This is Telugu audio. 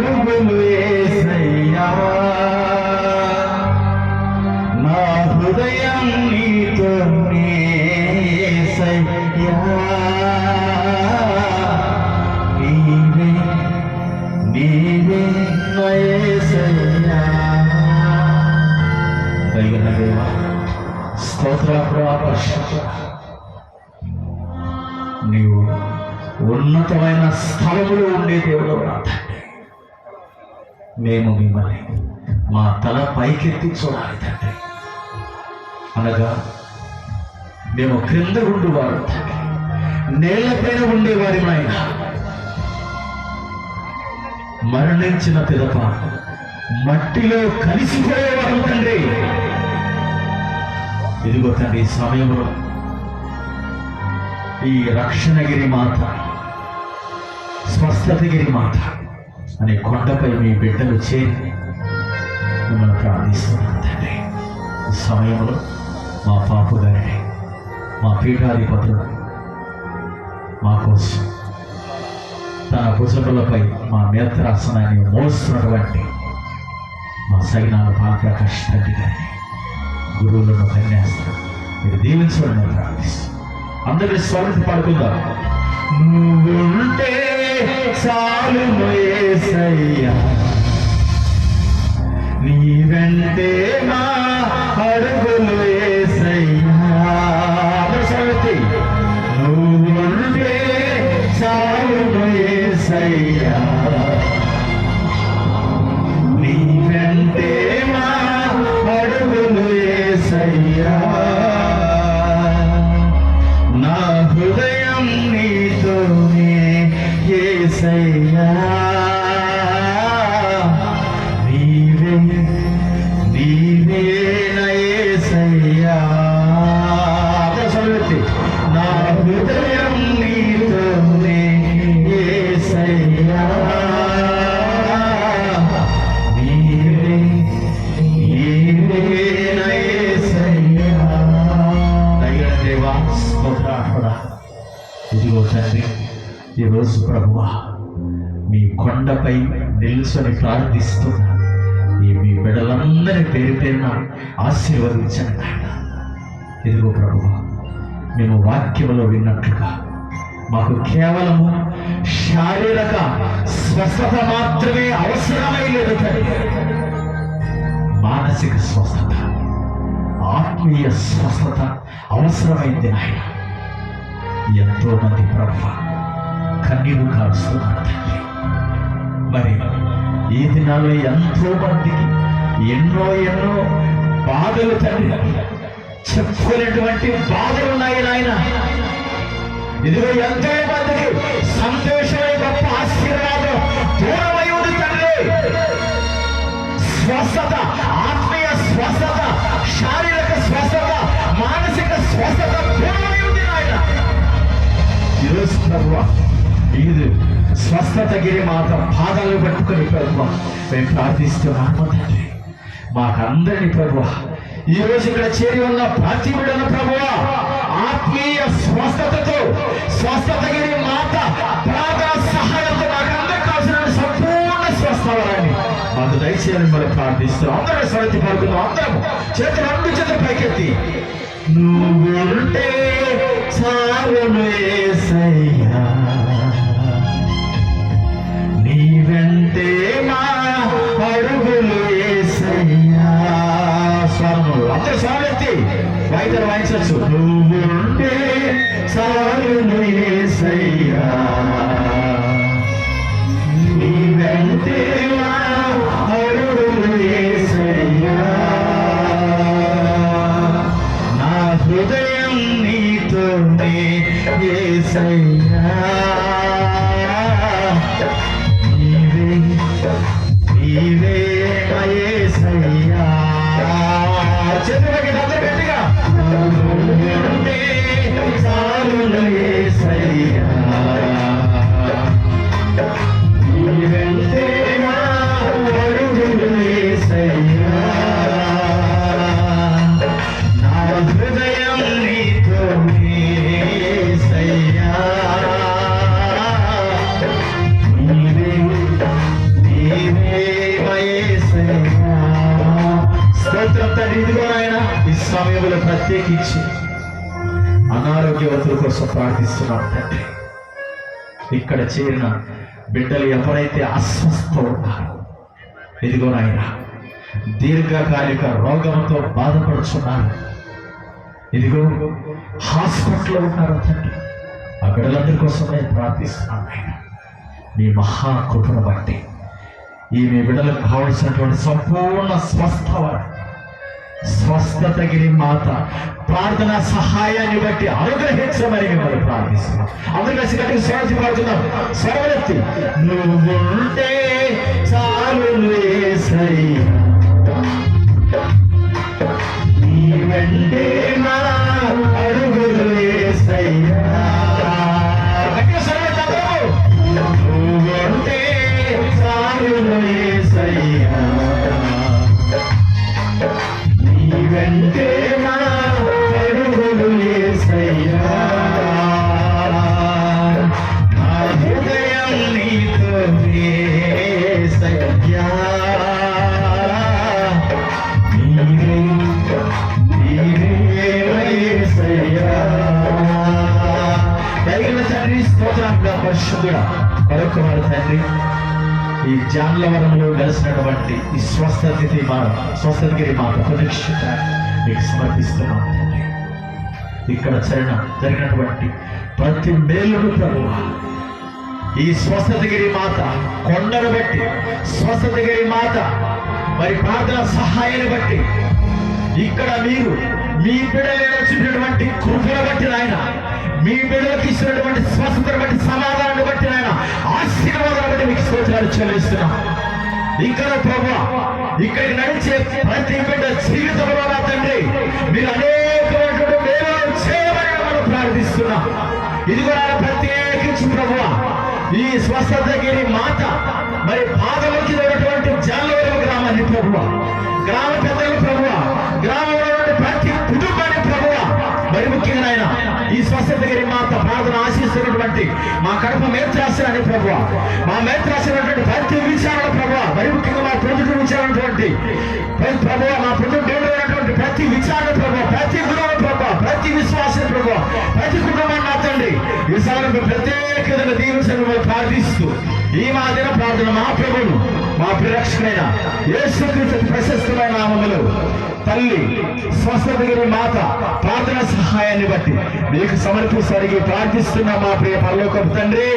అడుగులు యేసయ్యా నా హృదయం నీతో యేసయ్యా నీవే నీవే దేవా స్తోత్ర నీవు ఉన్నతమైన స్థలములో ఉండే దేవుడు ప్రార్థన మేము మిమ్మల్ని మా తల పైకెత్తి చూడాలి తండ్రి అనగా మేము క్రింద ఉండేవారు తండ్రి. నేలపైన ఉండేవారి ఆయన మరణించిన పిదప మట్టిలో కలిసిపోయేవారు తండ్రి. ఇదిగో తండ్రి ఈ సమయంలో ఈ రక్షణగిరి మాత స్వస్థతగిరి మాత అనే కొండపై మీ బిడ్డలు చేరి మిమ్మల్ని ప్రార్థిస్తున్నాను తండ్రి. ఈ సమయంలో మా పాపు గారిని మా పీఠాధిపతులు మా కోసం తన భుజములపై మా నేత్రాసనాన్ని మోస్తున్నటువంటి మా సైనాలు బాలప్రకాష్ తండ్రి గారిని గురువులను కన్యాస్తారు మీరు దీవించడం ప్రార్థిస్తాం అందరి స్వరం పడుకుందాం నువ్వుంటే చాలు యేసయ్యా నీ వెంటే మా అడుగు యేసయ్యా నీవే నీవే నా యేసయ్యా నా హృదయం నీతోనే యేసయ్యా నీవే నీవే నా యేసయ్యా దేవా ఇదిగో తండ్రి ఈరోజు ప్రభువా మీ కొండపై నిలుసని ప్రార్థిస్తున్నా ఈ మీ బిడ్డలందరి పేరు పేరున ఆశీర్వదించండి ఇదిగో ప్రభు మేము వాక్యములో విన్నట్లుగా మాకు కేవలము శారీరక స్వస్థత మాత్రమే అవసరమై లేదు మానసిక స్వస్థత ఆత్మీయ స్వస్థత అవసరమైంది నాయన. ఎంతో మంది ప్రభావ కన్నీరు కారుస్తున్నారు తండ్రి మరి ఈ దినాల్లో ఎంతో మందికి ఎన్నో ఎన్నో బాధలు తండ్రి చెప్పుకునేటువంటి బాధలు ఉన్నాయి నాయన. ఇదిగో ఎంతో మందికి సంతోషమే గొప్ప ఆశీర్వాదం దూరమై ఉంది తండ్రి. స్వస్థత ఆత్మీయ స్వస్థత శారీరక స్వస్థత మానసిక స్వస్థత దూరమై ఉంది నాయన. ఈరోజు ప్రభు ఇది స్వస్థత గిరి మాత పాదాలు పట్టుకుని ప్రభు మేము ప్రార్థిస్తున్నాము తండ్రి. మాకందరిని ప్రభు. ఈ రోజు ఇక్కడ చేరి ఉన్న ప్రతి బిడ్డను ప్రభు ఆత్మీయ స్వస్థతతో స్వస్థత గిరి మాత ప్రార్థన సహాయంతో మాకందరికి కావాల్సిన సంపూర్ణ స్వస్థవరాన్ని మాకు దయచేయాలని మనం ప్రార్థిస్తాం అందరూ స్వరతి పడుకుందాం. అందరం చేతులు రెండు చేతులు పైకెత్తి. నువ్వుంటే చాలును సయ్యా. same. సమయంలో ప్రత్యేకించి అనారోగ్యవంతుల కోసం ప్రార్థిస్తున్నాం తండ్రి. ఇక్కడ చేరిన బిడ్డలు ఎవరైతే అస్వస్థ ఉన్నారో ఇదిగో నాయన దీర్ఘకాలిక రోగంతో బాధపడుచున్నారు. ఇదిగో హాస్పిటల్లో ఉన్నారు తండ్రి. ఆ బిడ్డలందరి కోసం నేను ప్రార్థిస్తున్నాను మీ మహా బట్టి ఈ మీ బిడ్డలకు కావలసినటువంటి సంపూర్ణ స్వస్థ స్వస్థతగిరి మాత ప్రార్థన సహాయాన్ని బట్టి అనుగ్రహించమని మిమ్మల్ని ప్రార్థిస్తున్నాం అందరూ కలిసి గట్టిగా స్వరాజు పాడుతున్నాం స్వరవెత్తి నువ్వుంటే చాలు యేసయ్యా. నీ వెంటే పరిశుద్ధుడా పరకుమారు తండ్రి. ఈ జాన్లవరంలో కలిసినటువంటి ఈ స్వస్థతిథి మా స్వస్థతగిరి మా ప్రదక్షిత మీకు సమర్పిస్తున్నాం తండ్రి. ఇక్కడ చరణ జరిగినటువంటి ప్రతి మేలును ప్రభు ఈ స్వస్థతగిరి మాత కొండను బట్టి స్వస్థతగిరి మాత మరి ప్రార్థన సహాయాన్ని బట్టి ఇక్కడ మీరు మీ బిడ్డలే వచ్చినటువంటి కృపను బట్టి నాయన మీ బిడ్డలకు ఇచ్చినటువంటి స్వస్థత బట్టి సమాధానాన్ని బట్టి నాయన ఆశీర్వాదాన్ని బట్టి మీకు స్తోత్రాలు చెల్లిస్తున్నా. ఇక్కడ ప్రభు ఇక్కడ నడిచే ప్రతి బిడ్డ జీవితంలో నా తండ్రి మీరు అనేకమైనటువంటి మేలు చేయమని మనం ప్రార్థిస్తున్నాం. ఇది కూడా ప్రత్యేకించి ప్రభు ఈ స్వస్థతగిరి మాత మరి పాదలోకి ఉన్నటువంటి జాలవరం గ్రామాన్ని ప్రభు గ్రామ పెద్దలు ప్రభు గ్రామంలో ప్రతి కుటుంబాన్ని ప్రభు మరి ముఖ్యంగా ఆయన ఈ స్వస్థతగిరి మాత ప్రార్థన ఆశిస్తున్నటువంటి మా కడప మేత్రాశ్రాన్ని ప్రభు మా మేత్రాశ్రైనటువంటి ప్రతి విచారణ ప్రభు మరి ముఖ్యంగా మా ప్రజలు విచారణటువంటి ప్రభు మా ప్రజలు దేవుడైనటువంటి ప్రతి విచారణ ప్రభు ప్రతి గురువు ప్రభు ప్రతి విశ్వాస ప్రభు ప్రతి కుటుంబాన్ని నా తండ్రి ఈ సమయంలో ప్రత్యేకమైన దీవించడం ప్రార్థిస్తూ ఈ మాదిన ప్రార్థన మా ప్రభువు మా ప్రిరక్షకుడైన యేసుక్రీస్తు ప్రశస్తమైన నామములు. తల్లి స్వస్థతగిరి మాత ప్రార్థన సహాయాన్ని బట్టి మీకు సమర్పిస్తానికి ప్రార్థిస్తున్న మా ప్రియ పరలోకపు తండ్రి.